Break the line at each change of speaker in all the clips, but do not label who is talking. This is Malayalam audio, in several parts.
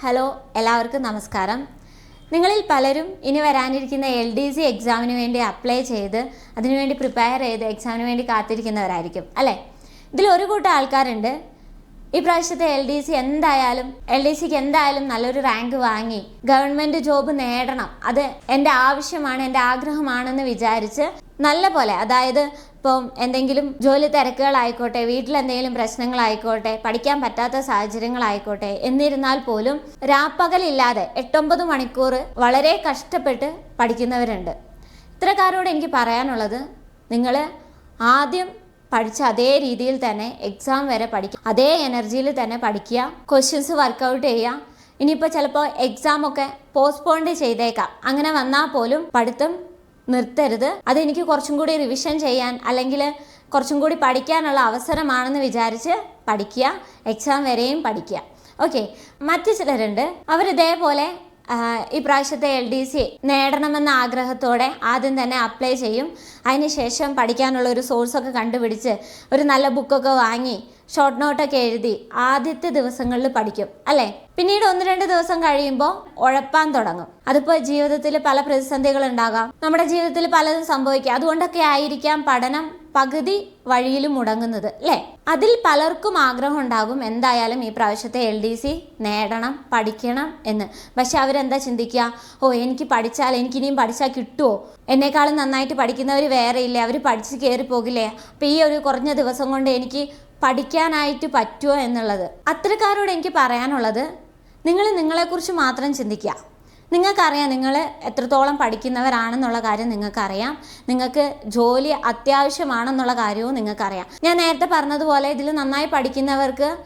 ഹലോ എല്ലാവർക്കും നമസ്കാരം. നിങ്ങളിൽ പലരും ഇനി വരാനിരിക്കുന്ന എൽ ഡി സി എക്സാമിന് വേണ്ടി അപ്ലൈ ചെയ്ത് അതിനുവേണ്ടി പ്രിപ്പയർ ചെയ്ത് എക്സാമിന് വേണ്ടി കാത്തിരിക്കുന്നവരായിരിക്കും അല്ലേ? ഇതിൽ ഒരു കൂട്ടം ആൾക്കാരുണ്ട്. ഈ പ്രാവശ്യത്തെ എൽ ഡി സി എന്തായാലും എൽ ഡി സിക്ക് എന്തായാലും നല്ലൊരു റാങ്ക് വാങ്ങി. ഗവൺമെന്റ് ജോബ് നേടണം. അത് എന്റെ ആവശ്യമാണ് എന്റെ ആഗ്രഹമാണെന്ന് വിചാരിച്ച് നല്ല പോലെ അതായത് ഇപ്പം എന്തെങ്കിലും ജോലി തിരക്കുകളായിക്കോട്ടെ വീട്ടിലെന്തെങ്കിലും പ്രശ്നങ്ങളായിക്കോട്ടെ പഠിക്കാൻ പറ്റാത്ത സാഹചര്യങ്ങളായിക്കോട്ടെ എന്നിരുന്നാൽ പോലും രാപ്പകലില്ലാതെ എട്ടൊമ്പത് മണിക്കൂർ വളരെ കഷ്ടപ്പെട്ട് പഠിക്കുന്നവരുണ്ട്. ഇത്രക്കാരോട് എനിക്ക് പറയാനുള്ളത് നിങ്ങൾ ആദ്യം പഠിച്ച അതേ രീതിയിൽ തന്നെ എക്സാം വരെ പഠിക്കുക അതേ എനർജിയിൽ തന്നെ പഠിക്കുക ക്വസ്റ്റ്യൻസ് വർക്കൗട്ട് ചെയ്യുക. ഇനിയിപ്പോൾ ചിലപ്പോൾ എക്സാം ഒക്കെ പോസ്റ്റ്പോണ്ട് ചെയ്തേക്കാം. അങ്ങനെ വന്നാൽ പോലും പഠിത്തം നിർത്തരുത്. അതെനിക്ക് കുറച്ചും കൂടി റിവിഷൻ ചെയ്യാൻ അല്ലെങ്കിൽ കുറച്ചും കൂടി പഠിക്കാനുള്ള അവസരമാണെന്ന് വിചാരിച്ച് പഠിക്കുക എക്സാം വരെയും പഠിക്കുക. ഓക്കെ മറ്റു ചിലരുണ്ട്. അവരിതേപോലെ ആഹ് ഈ പ്രാവശ്യത്തെ എൽ ഡി സി നേടണമെന്ന ആഗ്രഹത്തോടെ ആദ്യം തന്നെ അപ്ലൈ ചെയ്യും. അതിനുശേഷം പഠിക്കാനുള്ള ഒരു സോഴ്സൊക്കെ കണ്ടുപിടിച്ച് ഒരു നല്ല ബുക്കൊക്കെ വാങ്ങി ഷോർട്ട് നോട്ടൊക്കെ എഴുതി ആദ്യത്തെ ദിവസങ്ങളിൽ പഠിക്കും അല്ലേ? പിന്നീട് ഒന്ന് രണ്ട് ദിവസം കഴിയുമ്പോൾ ഉഴപ്പാൻ തുടങ്ങും. അതിപ്പോൾ ജീവിതത്തിൽ പല പ്രതിസന്ധികൾ ഉണ്ടാകാം. നമ്മുടെ ജീവിതത്തിൽ പലതും സംഭവിക്കാം. അതുകൊണ്ടൊക്കെ ആയിരിക്കാം പഠനം പകുതി വഴിയിൽ മുടങ്ങുന്നത് അല്ലേ? അതിൽ പലർക്കും ആഗ്രഹം ഉണ്ടാകും എന്തായാലും ഈ പ്രാവശ്യത്തെ എൽ ഡി സി നേടണം പഠിക്കണം എന്ന്. പക്ഷെ അവരെന്താ ചിന്തിക്കുക? ഓ എനിക്ക് പഠിച്ചാൽ എനിക്കിനിയും പഠിച്ചാൽ കിട്ടുമോ എന്നെക്കാളും നന്നായിട്ട് പഠിക്കുന്നവർ വേറെ ഇല്ലേ? അവർ പഠിച്ച് കയറി പോകില്ലേ? അപ്പം ഈ ഒരു കുറഞ്ഞ ദിവസം കൊണ്ട് എനിക്ക് പഠിക്കാനായിട്ട് പറ്റുമോ എന്നുള്ളത്. അത്തരക്കാരോട് എനിക്ക് പറയാനുള്ളത് നിങ്ങൾ നിങ്ങളെക്കുറിച്ച് മാത്രം ചിന്തിക്കുക. നിങ്ങൾക്കറിയാം നിങ്ങൾ എത്രത്തോളം പഠിക്കുന്നവരാണെന്നുള്ള കാര്യം നിങ്ങൾക്കറിയാം. നിങ്ങൾക്ക് ജോലി അത്യാവശ്യമാണെന്നുള്ള കാര്യവും നിങ്ങൾക്കറിയാം. ഞാൻ നേരത്തെ പറഞ്ഞതുപോലെ ഇതിൽ നന്നായി പഠിക്കുന്നവർക്ക്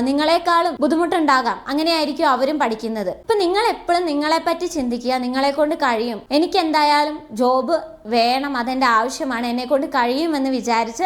നിങ്ങളെക്കാളും ബുദ്ധിമുട്ടുണ്ടാകാം. അങ്ങനെയായിരിക്കും അവരും പഠിക്കുന്നത്. ഇപ്പൊ നിങ്ങൾ എപ്പോഴും നിങ്ങളെപ്പറ്റി ചിന്തിക്കുക നിങ്ങളെ കൊണ്ട് കഴിയും. എനിക്ക് എന്തായാലും ജോബ് വേണം അതെന്റെ ആവശ്യമാണ് എന്നെ കൊണ്ട് കഴിയുമെന്ന് വിചാരിച്ച്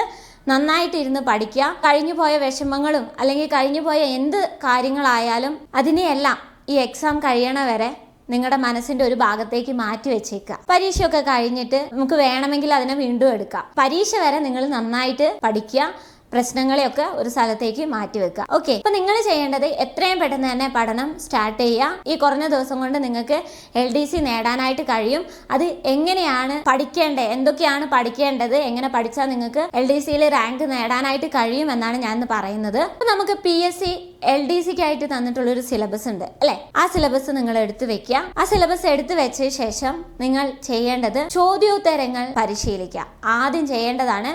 നന്നായിട്ട് ഇരുന്ന് പഠിക്കുക. കഴിഞ്ഞു പോയ വിഷമങ്ങളും അല്ലെങ്കിൽ കഴിഞ്ഞു പോയ എന്ത് കാര്യങ്ങളായാലും അതിനെയെല്ലാം ഈ എക്സാം കഴിയണ വരെ നിങ്ങളുടെ മനസ്സിന്റെ ഒരു ഭാഗത്തേക്ക് മാറ്റി വെച്ചേക്കുക. പരീക്ഷയൊക്കെ കഴിഞ്ഞിട്ട് നമുക്ക് വേണമെങ്കിൽ അതിനെ വീണ്ടും എടുക്കാം. പരീക്ഷ വരെ നിങ്ങൾ നന്നായിട്ട് പഠിക്കുക. പ്രശ്നങ്ങളെയൊക്കെ ഒരു സ്ഥലത്തേക്ക് മാറ്റി വെക്കുക. ഓക്കെ അപ്പൊ നിങ്ങൾ ചെയ്യേണ്ടത് എത്രയും പെട്ടെന്ന് തന്നെ പഠനം സ്റ്റാർട്ട് ചെയ്യുക. ഈ കുറഞ്ഞ ദിവസം കൊണ്ട് നിങ്ങൾക്ക് എൽ ഡി സി നേടാനായിട്ട് കഴിയും. അത് എങ്ങനെയാണ് പഠിക്കേണ്ടത്? എന്തൊക്കെയാണ് പഠിക്കേണ്ടത്? എങ്ങനെ പഠിച്ചാൽ നിങ്ങൾക്ക് എൽ ഡി സിയിൽ റാങ്ക് നേടാനായിട്ട് കഴിയും എന്നാണ് ഞാൻ പറയുന്നത്. അപ്പൊ നമുക്ക് P S C L D സിക്ക് ആയിട്ട് തന്നിട്ടുള്ള ഒരു സിലബസ് ഉണ്ട് അല്ലെ? ആ സിലബസ് നിങ്ങൾ എടുത്തു വെക്കുക. ആ സിലബസ് എടുത്തു വെച്ച ശേഷം നിങ്ങൾ ചെയ്യേണ്ടത് ചോദ്യോത്തരങ്ങൾ പരിശീലിക്കുക. ആദ്യം ചെയ്യേണ്ടതാണ്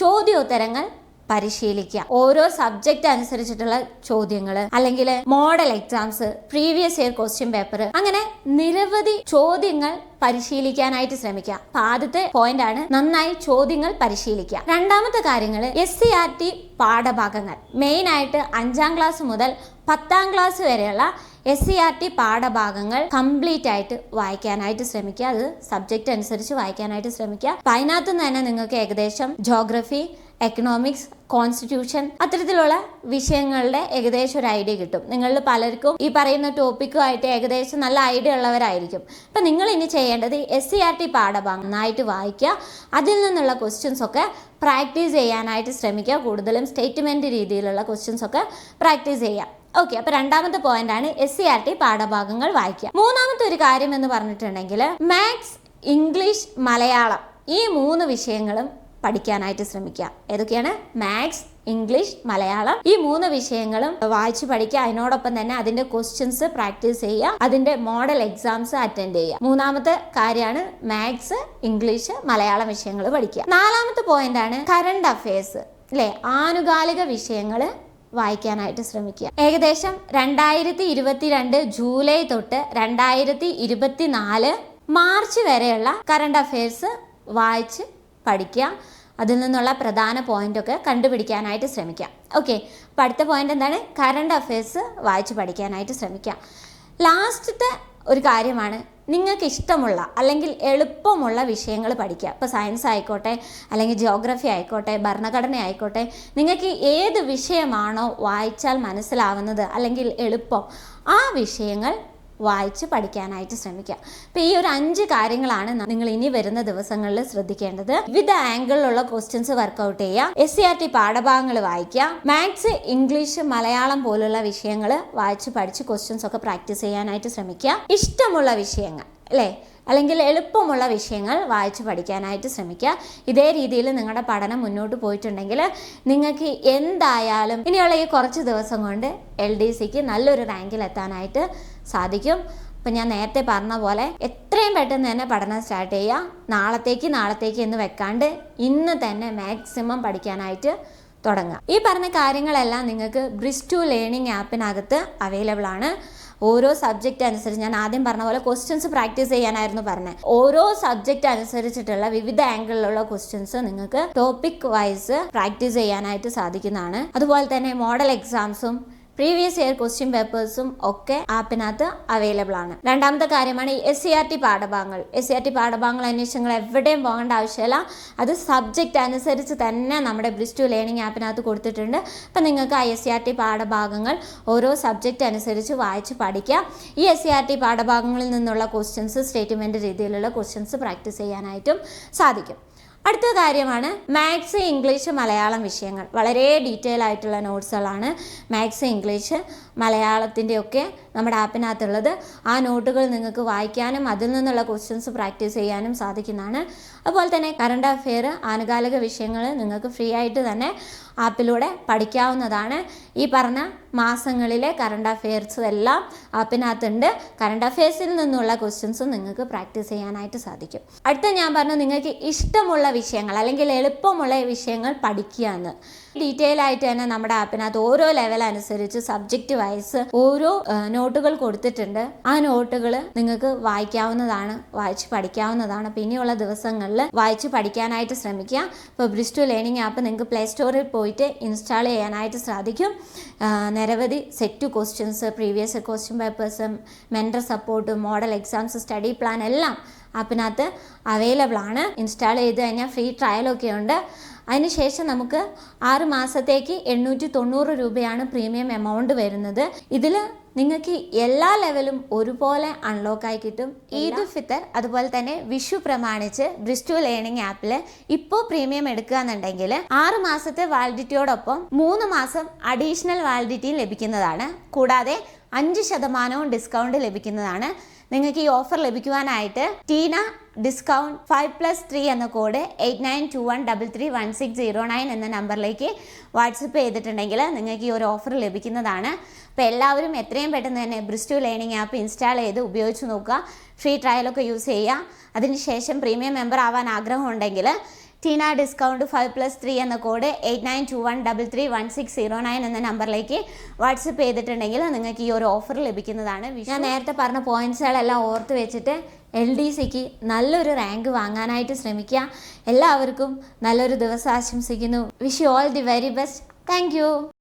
ചോദ്യോത്തരങ്ങൾ പരിശീലിക്കുക. ഓരോ സബ്ജക്റ്റ് അനുസരിച്ചിട്ടുള്ള ചോദ്യങ്ങൾ അല്ലെങ്കിൽ model exams previous year question paper അങ്ങനെ നിരവധി ചോദ്യങ്ങൾ പരിശീലിക്കാനായിട്ട് ശ്രമിക്കുക. അപ്പൊ ആദ്യത്തെ പോയിന്റ് ആണ് നന്നായി ചോദ്യങ്ങൾ പരിശീലിക്കുക. രണ്ടാമത്തെ കാര്യങ്ങൾ എസ് സി ആർ ടി പാഠഭാഗങ്ങൾ. മെയിൻ ആയിട്ട് അഞ്ചാം ക്ലാസ് മുതൽ പത്താം ക്ലാസ് വരെയുള്ള എസ് സി ആർ ടി പാഠഭാഗങ്ങൾ കംപ്ലീറ്റ് ആയിട്ട് വായിക്കാനായിട്ട് ശ്രമിക്കുക. അത് സബ്ജക്റ്റ് അനുസരിച്ച് വായിക്കാനായിട്ട് ശ്രമിക്കുക. അപ്പൊ അതിനകത്ത് നിന്ന് തന്നെ നിങ്ങൾക്ക് ഏകദേശം ജോഗ്രഫി എക്കണോമിക്സ് കോൺസ്റ്റിറ്റ്യൂഷൻ അത്തരത്തിലുള്ള വിഷയങ്ങളുടെ ഏകദേശം ഒരു ഐഡിയ കിട്ടും. നിങ്ങളിൽ പലർക്കും ഈ പറയുന്ന ടോപ്പിക്കുമായിട്ട് ഏകദേശം നല്ല ഐഡിയ ഉള്ളവരായിരിക്കും. അപ്പം നിങ്ങൾ ഇനി ചെയ്യേണ്ടത് എസ് സി ആർ ടി പാഠഭാഗം നന്നായിട്ട് വായിക്കുക. അതിൽ നിന്നുള്ള ക്വസ്റ്റ്യൻസ് ഒക്കെ പ്രാക്ടീസ് ചെയ്യാനായിട്ട് ശ്രമിക്കുക. കൂടുതലും സ്റ്റേറ്റ്മെന്റ് രീതിയിലുള്ള ക്വസ്റ്റ്യൻസ് ഒക്കെ പ്രാക്ടീസ് ചെയ്യുക. ഓക്കെ അപ്പൊ രണ്ടാമത്തെ പോയിന്റ് ആണ് എസ് സി ആർ ടി പാഠഭാഗങ്ങൾ വായിക്കുക. മൂന്നാമത്തെ ഒരു കാര്യം എന്ന് പറഞ്ഞിട്ടുണ്ടെങ്കിൽ മാത്സ് ഇംഗ്ലീഷ് മലയാളം ഈ മൂന്ന് വിഷയങ്ങളും പഠിക്കാനായിട്ട് ശ്രമിക്കുക. ഏതൊക്കെയാണ്? Maths English Malayalam. ഈ മൂന്ന് വിഷയങ്ങളും വായിച്ചു പഠിക്കുക. അതിനോടൊപ്പം തന്നെ അതിന്റെ ക്വസ്റ്റ്യൻസ് പ്രാക്ടീസ് ചെയ്യുക. അതിന്റെ മോഡൽ എക്സാംസ് അറ്റൻഡ് ചെയ്യുക. മൂന്നാമത്തെ കാര്യമാണ് മാത്സ് ഇംഗ്ലീഷ് മലയാളം വിഷയങ്ങൾ പഠിക്കുക. നാലാമത്തെ പോയിന്റ് ആണ് കറണ്ട് അഫയേഴ്സ് അല്ലെ ആനുകാലിക വിഷയങ്ങൾ വായിക്കാനായിട്ട് ശ്രമിക്കുക. ഏകദേശം രണ്ടായിരത്തി ഇരുപത്തിരണ്ട് ജൂലൈ തൊട്ട് രണ്ടായിരത്തി ഇരുപത്തി നാല് മാർച്ച് വരെയുള്ള കറണ്ട് അഫയേഴ്സ് വായിച്ച് പഠിക്കുക. അതിൽ നിന്നുള്ള പ്രധാന പോയിന്റ് ഒക്കെ കണ്ടുപിടിക്കാനായിട്ട് ശ്രമിക്കാം. ഓക്കെ അപ്പോൾ അടുത്ത പോയിന്റ് എന്താണ്? കറണ്ട് അഫയേഴ്സ് വായിച്ച് പഠിക്കാനായിട്ട് ശ്രമിക്കാം. ലാസ്റ്റത്തെ ഒരു കാര്യമാണ് നിങ്ങൾക്ക് ഇഷ്ടമുള്ള അല്ലെങ്കിൽ എളുപ്പമുള്ള വിഷയങ്ങൾ പഠിക്കുക. ഇപ്പോൾ സയൻസ് ആയിക്കോട്ടെ അല്ലെങ്കിൽ ജിയോഗ്രഫി ആയിക്കോട്ടെ ഭരണഘടന ആയിക്കോട്ടെ നിങ്ങൾക്ക് ഏത് വിഷയമാണോ വായിച്ചാൽ മനസ്സിലാവുന്നത് അല്ലെങ്കിൽ എളുപ്പം ആ വിഷയങ്ങൾ വായിച്ച് പഠിക്കാനായിട്ട് ശ്രമിക്കുക. അപ്പോൾ ഈ ഒരു അഞ്ച് കാര്യങ്ങളാണ് നിങ്ങൾ ഇനി വരുന്ന ദിവസങ്ങളിൽ ശ്രദ്ധിക്കേണ്ടത്. വിവിധ ആംഗിളിലുള്ള ക്വസ്റ്റ്യൻസ് വർക്കൗട്ട് ചെയ്യുക. എസ് സി ആർ ടി പാഠഭാഗങ്ങൾ വായിക്കുക. മാത്സ് ഇംഗ്ലീഷ് മലയാളം പോലുള്ള വിഷയങ്ങൾ വായിച്ച് പഠിച്ച് ക്വസ്റ്റ്യൻസ് ഒക്കെ പ്രാക്ടീസ് ചെയ്യാനായിട്ട് ശ്രമിക്കുക. ഇഷ്ടമുള്ള വിഷയങ്ങൾ അല്ലേ? അല്ലെങ്കിൽ എളുപ്പമുള്ള വിഷയങ്ങൾ വായിച്ച് പഠിക്കാനായിട്ട് ശ്രമിക്കുക. ഇതേ രീതിയിൽ നിങ്ങളുടെ പഠനം മുന്നോട്ട് പോയിട്ടുണ്ടെങ്കിൽ നിങ്ങൾക്ക് എന്തായാലും ഇനിയുള്ള ഈ കുറച്ച് ദിവസം കൊണ്ട് എൽ ഡി സിക്ക് നല്ലൊരു റാങ്കിൽ എത്താനായിട്ട് സാധിക്കും. അപ്പം ഞാൻ നേരത്തെ പറഞ്ഞ പോലെ എത്രയും പെട്ടെന്ന് തന്നെ പഠനം സ്റ്റാർട്ട് ചെയ്യുക. നാളത്തേക്ക് നാളത്തേക്ക് എന്ന് വെക്കാണ്ട് ഇന്ന് തന്നെ മാക്സിമം പഠിക്കാനായിട്ട് തുടങ്ങുക. ഈ പറഞ്ഞ കാര്യങ്ങളെല്ലാം നിങ്ങൾക്ക് ബ്രിസ് ടു ലേണിംഗ് ആപ്പിനകത്ത് അവൈലബിൾ ആണ്. ഓരോ സബ്ജക്റ്റ് അനുസരിച്ച് ഞാൻ ആദ്യം പറഞ്ഞ പോലെ ക്വസ്റ്റ്യൻസ് പ്രാക്ടീസ് ചെയ്യാനായിരുന്നു പറഞ്ഞത് ഓരോ സബ്ജക്റ്റ് അനുസരിച്ചിട്ടുള്ള വിവിധ ആംഗിളിലുള്ള ക്വസ്റ്റ്യൻസ് നിങ്ങൾക്ക് ടോപ്പിക് വൈസ് പ്രാക്ടീസ് ചെയ്യാനായിട്ട് സാധിക്കുന്നതാണ്. അതുപോലെ തന്നെ മോഡൽ എക്സാംസും പ്രീവിയസ് ഇയർ ക്വസ്റ്റ്യൻ പേപ്പേഴ്സും ഒക്കെ ആപ്പിനകത്ത് അവൈലബിൾ ആണ്. രണ്ടാമത്തെ കാര്യമാണ് എസ് സി ആർ ടി പാഠഭാഗങ്ങൾ. എസ് സി ആർ ടി പാഠഭാഗങ്ങൾ അന്വേഷിച്ചങ്ങൾ എവിടെയും പോകേണ്ട ആവശ്യമില്ല. അത് സബ്ജക്റ്റ് അനുസരിച്ച് തന്നെ നമ്മുടെ ടു ലേണിംഗ് ആപ്പിനകത്ത് കൊടുത്തിട്ടുണ്ട്. അപ്പം നിങ്ങൾക്ക് ആ എസ് സി ആർ ടി പാഠഭാഗങ്ങൾ ഓരോ സബ്ജക്റ്റ് അനുസരിച്ച് വായിച്ച് പഠിക്കാം. ഈ എസ് സി ആർ ടി പാഠഭാഗങ്ങളിൽ നിന്നുള്ള ക്വസ്റ്റ്യൻസ് സ്റ്റേറ്റ്മെന്റ് രീതിയിലുള്ള ക്വസ്റ്റ്യൻസ് പ്രാക്ടീസ് ചെയ്യാനായിട്ടും സാധിക്കും. അടുത്ത കാര്യമാണ് മാത്സ് ഇംഗ്ലീഷ് മലയാളം വിഷയങ്ങൾ. വളരെ ഡീറ്റെയിൽ ആയിട്ടുള്ള നോട്ട്സുകളാണ് മാത്സ് ഇംഗ്ലീഷ് മലയാളത്തിന്റെയൊക്കെ നമ്മുടെ ആപ്പിനകത്തുള്ളത് ആ നോട്ടുകൾ നിങ്ങൾക്ക് വായിക്കാനും അതിൽ നിന്നുള്ള ക്വസ്റ്റ്യൻസ് പ്രാക്ടീസ് ചെയ്യാനും സാധിക്കുന്നതാണ്. അതുപോലെ തന്നെ കറണ്ട് അഫെയർ ആനുകാലിക വിഷയങ്ങൾ നിങ്ങൾക്ക് ഫ്രീ ആയിട്ട് തന്നെ ആപ്പിലൂടെ പഠിക്കാവുന്നതാണ്. ഈ പറഞ്ഞ മാസങ്ങളിലെ കറണ്ട് അഫെയർസ് എല്ലാം ആപ്പിനകത്തുണ്ട് കറണ്ട് അഫെയർസിൽ നിന്നുള്ള ക്വസ്റ്റ്യൻസും നിങ്ങൾക്ക് പ്രാക്ടീസ് ചെയ്യാനായിട്ട് സാധിക്കും. അടുത്ത ഞാൻ പറഞ്ഞു നിങ്ങൾക്ക് ഇഷ്ടമുള്ള വിഷയങ്ങൾ അല്ലെങ്കിൽ എളുപ്പമുള്ള വിഷയങ്ങൾ പഠിക്കുക എന്ന്. ഡീറ്റെയിൽ ആയിട്ട് തന്നെ നമ്മുടെ ആപ്പിനകത്ത് ഓരോ ലെവൽ അനുസരിച്ച് സബ്ജക്റ്റ് വൈസ് ഓരോ നോട്ടുകൾ കൊടുത്തിട്ടുണ്ട്. ആ നോട്ടുകൾ നിങ്ങൾക്ക് വായിക്കാവുന്നതാണ് വായിച്ച് പഠിക്കാവുന്നതാണ്. പിന്നെയുള്ള ഇനിയുള്ള വായിച്ച് പഠിക്കാനായിട്ട് ശ്രമിക്കുക. ഇപ്പോൾ ബ്രിസ്റ്റു ലേണിംഗ് ആപ്പ് നിങ്ങൾക്ക് പ്ലേ സ്റ്റോറിൽ പോയിട്ട് ഇൻസ്റ്റാൾ ചെയ്യാനായിട്ട് സാധിക്കും. നിരവധി set questions previous question പേപ്പേഴ്സും mentor support model exams study plan എല്ലാം ആപ്പിനകത്ത് അവൈലബിൾ ആണ്. ഇൻസ്റ്റാൾ ചെയ്ത് കഴിഞ്ഞാൽ ഫ്രീ ട്രയലൊക്കെ ഉണ്ട്. അതിനുശേഷം നമുക്ക് ആറ് മാസത്തേക്ക് എണ്ണൂറ്റി തൊണ്ണൂറ് രൂപയാണ് പ്രീമിയം എമൗണ്ട് വരുന്നത്. ഇതിൽ നിങ്ങൾക്ക് എല്ലാ ലെവലും ഒരുപോലെ അൺലോക്കായി കിട്ടും. ഈദ് ഫിത്തർ അതുപോലെ തന്നെ വിഷു പ്രമാണിച്ച് ബ്രിസ്റ്റു ലേണിംഗ് ആപ്പിൽ ഇപ്പോൾ പ്രീമിയം എടുക്കുക എന്നുണ്ടെങ്കിൽ ആറ് മാസത്തെ വാലിഡിറ്റിയോടൊപ്പം മൂന്ന് മാസം അഡീഷണൽ വാലിഡിറ്റിയും ലഭിക്കുന്നതാണ്. കൂടാതെ അഞ്ച് ശതമാനവും ഡിസ്കൗണ്ട് ലഭിക്കുന്നതാണ്. നിങ്ങൾക്ക് ഈ ഓഫർ ലഭിക്കുവാനായിട്ട് Tina discount five plus three എന്ന code eight nine two one double three one six zero nine എന്ന നമ്പറിലേക്ക് വാട്സപ്പ് ചെയ്തിട്ടുണ്ടെങ്കിൽ നിങ്ങൾക്ക് ഈ ഒരു ഓഫർ ലഭിക്കുന്നതാണ്. അപ്പോൾ എല്ലാവരും എത്രയും പെട്ടെന്ന് തന്നെ ബ്രിസ്റ്റു ലേണിംഗ് ആപ്പ് ഇൻസ്റ്റാൾ ചെയ്ത് ഉപയോഗിച്ച് നോക്കുക. ഫ്രീ ട്രയലൊക്കെ യൂസ് ചെയ്യുക. അതിനുശേഷം പ്രീമിയം മെമ്പർ ആവാൻ ആഗ്രഹമുണ്ടെങ്കിൽ Tina discount five plus three എന്ന code eight nine two one double three one six zero nine എന്ന നമ്പറിലേക്ക് വാട്സപ്പ് ചെയ്തിട്ടുണ്ടെങ്കിൽ നിങ്ങൾക്ക് ഈ ഒരു ഓഫർ ലഭിക്കുന്നതാണ്. ഞാൻ നേരത്തെ പറഞ്ഞ പോയിന്റ്സുകളെല്ലാം ഓർത്ത് വെച്ചിട്ട് എൽ ഡി സിക്ക് നല്ലൊരു റാങ്ക് വാങ്ങാനായിട്ട് ശ്രമിക്കുക. എല്ലാവർക്കും നല്ലൊരു ദിവസം ആശംസിക്കുന്നു. Wish you all the very best thank